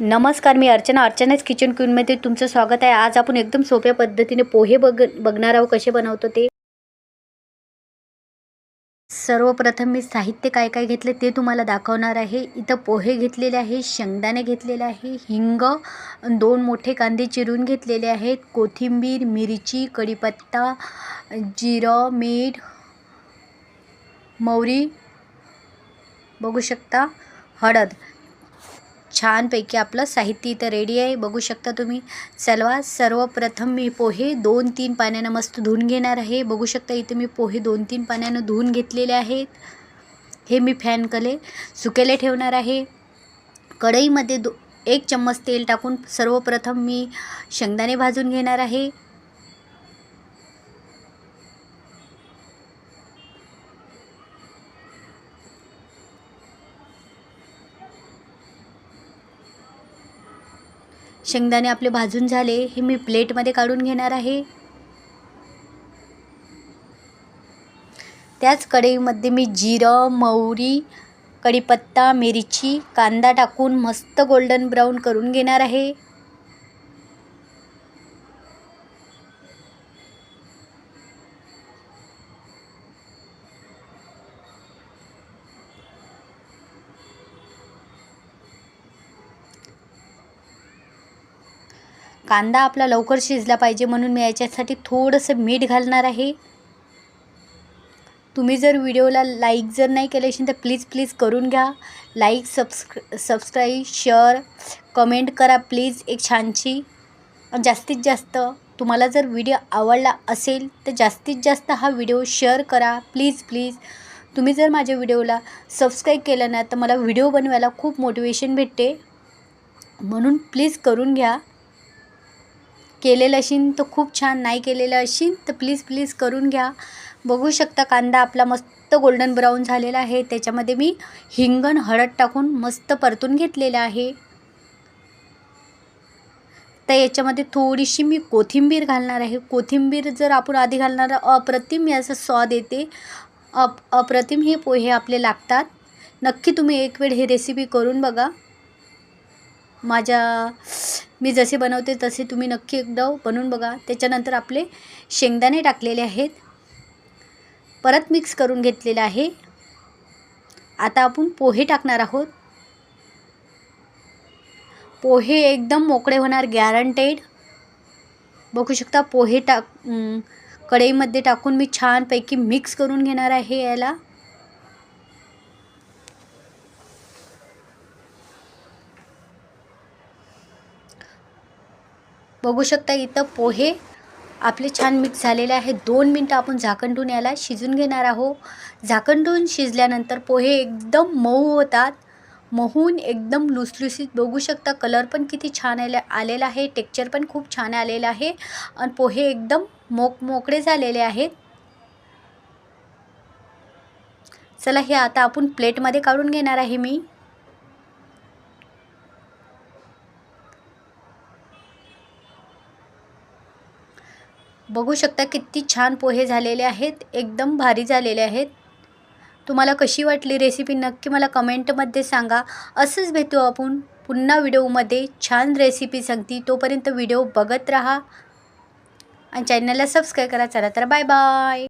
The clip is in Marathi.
नमस्कार मी अर्चना. अर्चनाच किचन क्वीनमध्ये तुमचं स्वागत आहे. आज आपण एकदम सोप्या पद्धतीने पोहे बघ बघणार आहोत कसे बनवतो ते. सर्वप्रथम मी साहित्य काय काय घेतले ते तुम्हाला दाखवणार आहे. इथं पोहे घेतलेले आहे शेंगदाणे घेतलेले आहे हिंग दोन मोठे कांदे चिरून घेतलेले आहेत कोथिंबीर मिरची कढीपत्ता जिरं मीठ मोहरी बघू शकता हळद. छानपैकी आपलं साहित्य इथं रेडी आहे. बघू शकता तुम्ही. चलवा सर्वप्रथम मी पोहे दोन तीन पाण्यानं मस्त धुवून घेणार आहे. बघू शकता इथे मी पोहे दोन तीन पाण्यानं धुवून घेतलेले आहेत. हे मी फॅन कले सुकेले ठेवणार आहे. कढईमध्ये दो एक चम्मच तेल टाकून सर्वप्रथम मी शेंगदाणे भाजून घेणार आहे. शेंगदाणे आपले भाजून झाले हे मी प्लेटमध्ये काढून घेणार आहे. त्याच कढईमध्ये मी जिरं मोहरी कढीपत्ता मिरची कांदा टाकून मस्त गोल्डन ब्राऊन करून घेणार आहे. कांदा आपला लवकर शिजला पाहिजे म्हणून मी याच्यासाठी थोडंसं मीठ घालणार आहे. तुम्ही जर व्हिडिओला लाईक जर नाही केले असेल तर प्लीज प्लीज करून घ्या. Like subscribe subscribe share comment करा प्लीज एक छानशी. जास्तीत जास्त तुम्हाला जर व्हिडिओ आवडला असेल तर जास्तीत जास्त हा व्हिडिओ शेअर करा. Please please. तुम्ही जर माझ्या व्हिडिओला सबस्क्राईब केलं ना तर मला व्हिडिओ बनवायला खूप मोटिवेशन भेटते. म्हणून प्लीज करून घ्या. केलेलं असेल तर खूप छान. नाही केलेलं असेल तर प्लीज प्लीज करून घ्या. बघू शकता कांदा आपला मस्त गोल्डन ब्राऊन झालेला आहे. त्याच्यामध्ये मी हिंगण हळद टाकून मस्त परतून घेतलेलं आहे. तर याच्यामध्ये थोडीशी मी कोथिंबीर घालणार आहे. कोथिंबीर जर आपण आधी घालणार अप्रतिम याचा स्वाद येते अप अप्रतिम हे पोहे आपले लागतात. नक्की तुम्ही एक वेळ ही रेसिपी करून बघा. माझ्या मी जसे बनवते तसे तुम्ही नक्की एकदा बनवून बघा. त्याच्यानंतर आपले शेंगदाणे टाकलेले आहेत. परत मिक्स करून घेतलेलं आहे. आता आपण पोहे टाकणार आहोत. पोहे एकदम मोकळे होणार गॅरंटेड बघू शकता पोहे टाक कढईमध्ये टाकून मी छानपैकी मिक्स करून घेणार आहे याला. बघू शकता इथं पोहे आपले छान मिक्स झालेले आहे. दोन मिनटं आपण झाकंडून याला शिजून घेणार आहोत. झाकण शिजल्यानंतर पोहे एकदम मऊ होतात. महून एकदम लुसलुसीत बघू शकता. कलर पण किती छान आले आलेला आहे. टेक्चर पण खूप छान आलेलं आहे. आणि पोहे एकदम मोक मोकळे झालेले आहेत. चला हे आता आपण प्लेटमध्ये काढून घेणार आहे मी. बघू शकता किती छान पोहे झालेले आहेत एकदम भारी झालेले आहेत. तुम्हाला कशी वाटली रेसिपी नक्की मला कमेंटमध्ये सांगा. असंच भेटू आपण पुन्हा व्हिडिओमध्ये छान रेसिपी सांगती. तोपर्यंत व्हिडिओ बघत राहा. आणि चॅनलला सबस्क्राईब करा. चला तर बाय बाय